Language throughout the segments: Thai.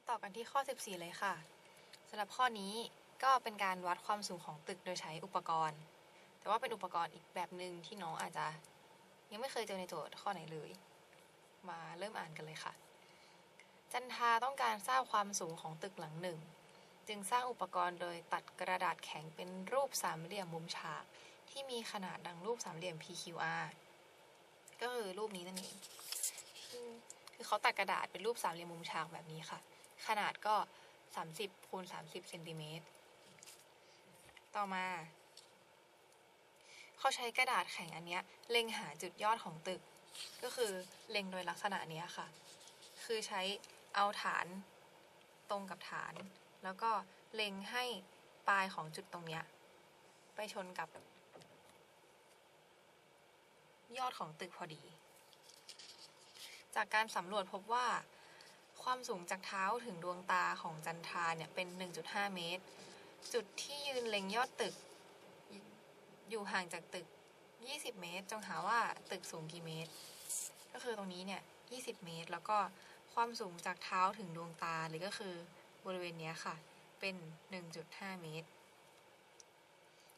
มาต่อกันที่ข้อ 14 เลยค่ะสำหรับข้อนี้ก็เป็นการวัดความสูงของตึกโดยใช้อุปกรณ์ แต่ว่าเป็นอุปกรณ์อีกแบบหนึ่งที่น้องอาจจะยังไม่เคยเจอในโจทย์ข้อไหนเลย มาเริ่มอ่านกันเลยค่ะ จันทาต้องการทราบความสูงของตึกหลังหนึ่ง จึงสร้างอุปกรณ์โดยตัดกระดาษแข็งเป็นรูปสามเหลี่ยมมุมฉาก ที่มีขนาดดังรูปสามเหลี่ยม PQR ก็คือรูปนี้นั่นเองคือเขาตัดกระดาษเป็นรูปสามเหลี่ยมมุมฉากแบบนี้ค่ะ ขนาดก็ 30คูณ30เซนติเมตร ต่อมา เขาใช้กระดาษแข็งอันเนี้ยเล็งหาจุดยอดของตึก ก็คือเล็งโดยลักษณะเนี้ยค่ะ คือใช้เอาฐานตรงกับฐาน แล้วก็เล็งให้ปลายของจุดตรงเนี้ยไปชนกับ ยอดของตึกพอดี จากการสำรวจพบว่า ความสูงจากเท้าถึงดวงตาของจันทราเนี่ยเป็น 1.5 เมตร จุดที่ยืนเล็งยอดตึก อยู่ห่างจากตึก 20 เมตร จงหาว่าตึกสูงกี่เมตร ก็คือตรงนี้เนี่ย 20 เมตร แล้วก็ความสูงจากเท้าถึงดวงตาหรือก็คือบริเวณเนี้ยค่ะ เป็น 1.5 เมตร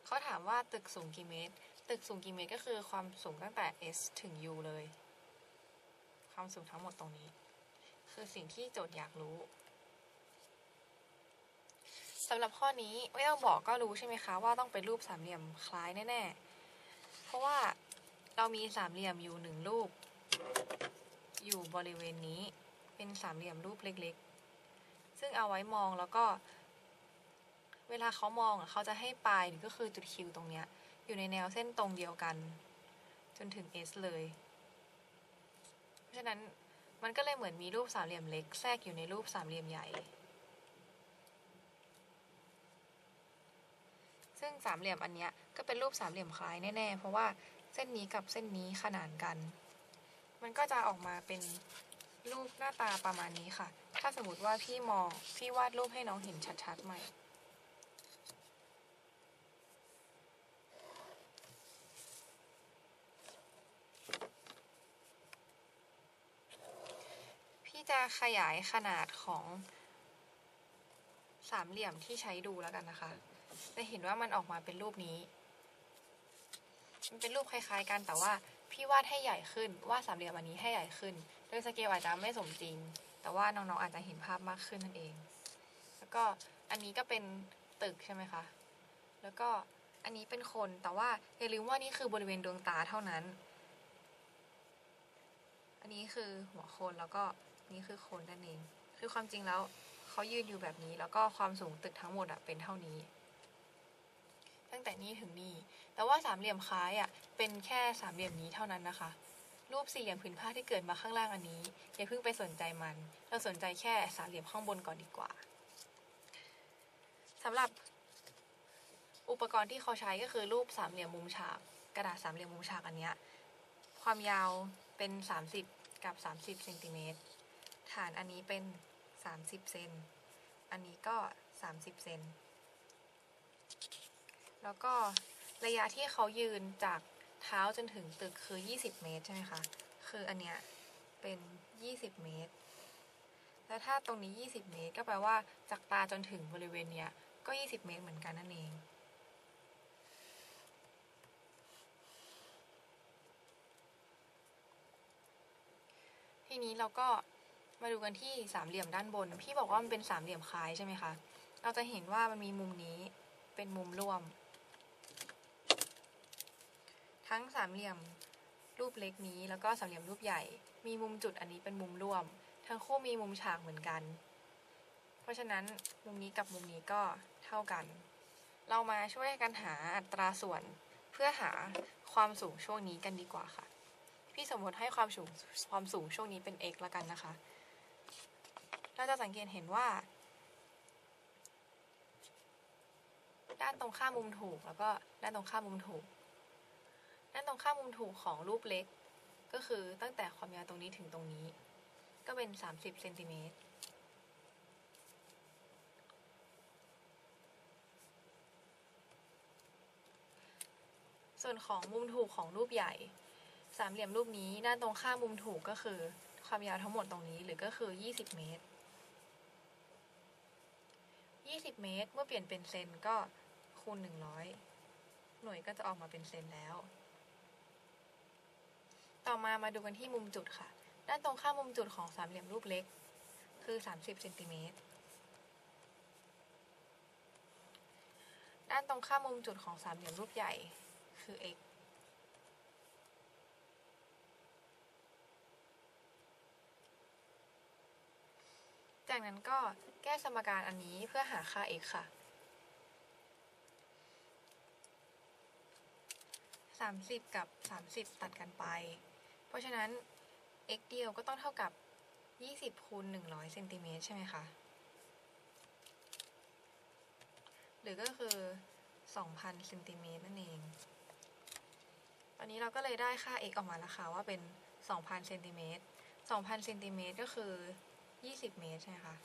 เขาถามว่าตึกสูงกี่เมตร ตึกสูงกี่เมตรก็คือความสูงตั้งแต่ S ถึง U เลย ความสูงทั้งหมดตรงนี้ คือสิ่งที่โจทย์อยากรู้สำหรับข้อนี้ไม่ต้องบอกก็รู้ใช่ไหมคะว่าต้องเป็นรูปสามเหลี่ยมคล้ายแน่ๆ เพราะว่าเรามีสามเหลี่ยมอยู่หนึ่งรูป อยู่บริเวณนี้เป็นสามเหลี่ยมรูปเล็กๆ ซึ่งเอาไว้มองแล้วก็ เวลาเขามองเขาจะให้ปลายหรือก็คือจุดคิวตรงเนี้ยอยู่ในแนวเส้นตรงเดียวกัน จนถึง S เลย เพราะฉะนั้น มันก็เลยเหมือนมีรูปสามเหลี่ยมเล็กแทรกอยู่ในรูปสามเหลี่ยมใหญ่ ซึ่งสามเหลี่ยมอันเนี้ยก็เป็นรูปสามเหลี่ยมคล้ายแน่ๆ เพราะว่าเส้นนี้กับเส้นนี้ขนานกัน มันก็จะออกมาเป็นรูปหน้าตาประมาณนี้ค่ะ ถ้าสมมติว่าพี่มองพี่วาดรูปให้น้องเห็นชัดๆใหม่ พี่ จะขยายขนาดของสามเหลี่ยมที่ใช้ดูแล้วกันนะคะ จะเห็นว่ามันออกมาเป็นรูปนี้ มันเป็นรูปคล้ายๆกันแต่ว่าพี่วาดให้ใหญ่ขึ้นวาดสามเหลี่ยมอันนี้ให้ใหญ่ขึ้นโดยสเกลอาจจะไม่สมจริง แต่ว่าน้องๆอาจจะเห็นภาพมากขึ้นนั่นเอง แล้วก็อันนี้ก็เป็นตึกใช่ไหมคะ แล้วก็อันนี้เป็นคนแต่ว่าอย่าลืมว่านี่คือบริเวณดวงตาเท่านั้น อันนี้คือหัวคนแล้วก็ นี่คือโคนนั่นเอง คือความจริงแล้วเขายืนอยู่แบบนี้ แล้วก็ความสูงตึกทั้งหมดอะเป็นเท่านี้ ตั้งแต่นี้ถึงนี่ แต่ว่าสามเหลี่ยมคล้ายอะเป็นแค่สามเหลี่ยมนี้เท่านั้นนะคะ รูปสี่เหลี่ยมผืนผ้าที่เกิดมาข้างล่างอันนี้อย่าเพิ่งไปสนใจมัน เราสนใจแค่สามเหลี่ยมข้างบนก่อนดีกว่าสำหรับอุปกรณ์ที่เขาใช้ก็คือรูปสามเหลี่ยมมุมฉาก กระดาษสามเหลี่ยมมุมฉากอันเนี้ยความยาวเป็น 30 กับ 30เซนติเมตร ฐานอันนี้เป็น 30 เซน อันนี้ก็ 30 เซน แล้วก็ระยะที่เขายืนจากเท้าจนถึงตึกคือ 20 เมตรใช่ไหมคะ คืออันเนี้ยเป็น 20 เมตร แล้วถ้าตรงนี้ 20 เมตร ก็แปลว่าจากตาจนถึงบริเวณเนี้ยก็ 20 เมตรเหมือนกันนั่นเองทีนี้เราก็ มาดูกันที่สามเหลี่ยมด้านบน พี่บอกว่ามันเป็นสามเหลี่ยมคล้ายใช่ไหมคะ เราจะเห็นว่ามันมีมุมนี้เป็นมุมร่วม ทั้งสามเหลี่ยมรูปเล็กนี้แล้วก็สามเหลี่ยมรูปใหญ่ มีมุมจุดอันนี้เป็นมุมร่วม ทั้งคู่มีมุมฉากเหมือนกัน เพราะฉะนั้นมุมนี้กับมุมนี้ก็เท่ากัน เรามาช่วยกันหาอัตราส่วนเพื่อหาความสูงช่วงนี้กันดีกว่าค่ะ พี่สมมติให้ความสูงความสูงช่วงนี้เป็น x แล้วกันนะคะ เราจะสังเกตเห็นว่า ด้านตรงข้ามมุมถูกแล้วก็ด้านตรงข้ามมุมถูก ด้านตรงข้ามมุมถูกของรูปเล็ก ก็คือตั้งแต่ความยาวตรงนี้ถึงตรงนี้ ก็เป็น 30เซนติเมตรส่วนของมุมถูกของรูปใหญ่ สามเหลี่ยมรูปนี้ด้านตรงข้ามมุมถูกก็คือ ความยาวทั้งหมดตรงนี้หรือก็คือ 20 เมตร 20 เมตร เมื่อเปลี่ยนเป็นเซนก็คูณ 100 หน่วยก็จะออกมาเป็นเซนแล้ว ต่อมามาดูกันที่มุมจุดค่ะ ด้านตรงข้ามมุมจุดของสามเหลี่ยมรูปเล็ก คือ 30เซนติเมตร ด้านตรงข้ามมุมจุดของสามเหลี่ยมรูปใหญ่คือ x จากนั้นก็แก้สมการอันนี้เพื่อหาค่า x ค่ะ 30 กับ 30 ตัดกันไป เพราะฉะนั้น x เดียวก็ต้องเท่ากับ 20คูณ100เซนติเมตรใช่ไหมคะ หรือก็คือ 2,000เซนติเมตรนั่นเอง ตอนนี้เราก็เลยได้ค่า x ออกมาแล้วค่ะว่าเป็น 2,000เซนติเมตร2,000เซนติเมตรก็คือ 20 เมตรใช่ไหมคะ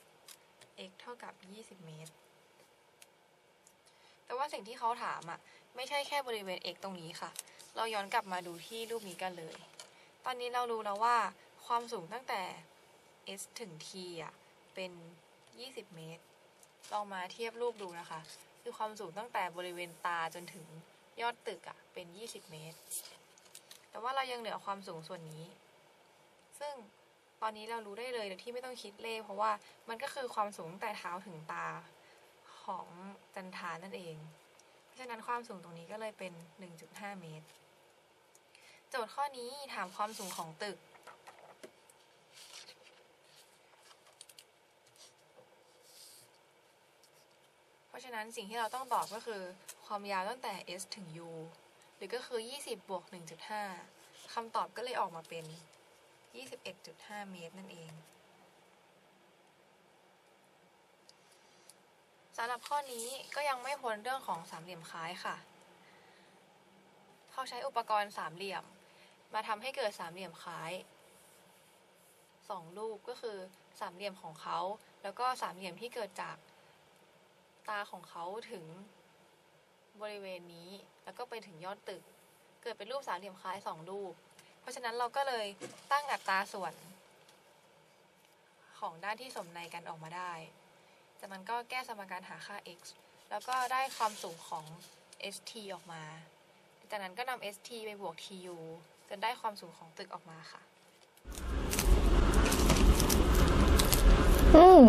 x เท่ากับ 20 เมตร แต่ว่าสิ่งที่เขาถามอะ ไม่ใช่แค่บริเวณ x ตรงนี้ค่ะ เราย้อนกลับมาดูที่รูปนี้กันเลย ตอนนี้เรารู้แล้วว่าความสูงตั้งแต่ s ถึง t อะ เป็น 20 เมตร ลองมาเทียบรูปดูนะคะ คือความสูงตั้งแต่บริเวณตาจนถึงยอดตึกอะ เป็น 20 เมตร แต่ว่าเรายังเหลือความสูงส่วนนี้ ซึ่ง ตอนนี้เรารู้ได้เลยโดยที่ไม่ต้องคิดเลข เพราะว่ามันก็คือความสูงตั้งแต่เท้าถึงตาของจันทานั่นเอง เพราะฉะนั้นความสูงตรงนี้ก็เลยเป็น 1.5 เมตร โจทย์ข้อนี้ถามความสูงของตึก เพราะฉะนั้นสิ่งที่เราต้องตอบก็คือความยาวตั้งแต่ s ถึง u หรือก็คือ 20 บวก 1.5 คำตอบก็เลยออกมาเป็น 21.5 เมตรนั่นเองสำหรับข้อนี้ก็ยังไม่พ้นเรื่องของสามเหลี่ยมคล้ายค่ะ เขาใช้อุปกรณ์สามเหลี่ยม มาทำให้เกิดสามเหลี่ยมคล้ายสองรูปก็คือสามเหลี่ยมของเขา แล้วก็สามเหลี่ยมที่เกิดจากตาของเขาถึงบริเวณนี้ แล้วก็ไปถึงยอดตึก เกิดเป็นรูปสามเหลี่ยมคล้ายสองรูป ราะฉะนั้นเราก็เลยตั้งอัตราส่วน ของด้านที่สมในกันออกมาได้จากนั้นก็แก้สมการหาค่า x แล้วก็ได้ความสูงของ st ออกมา จากนั้นก็นำ st ไปบวก tu จนได้ความสูงของตึกออกมาค่ะ อืม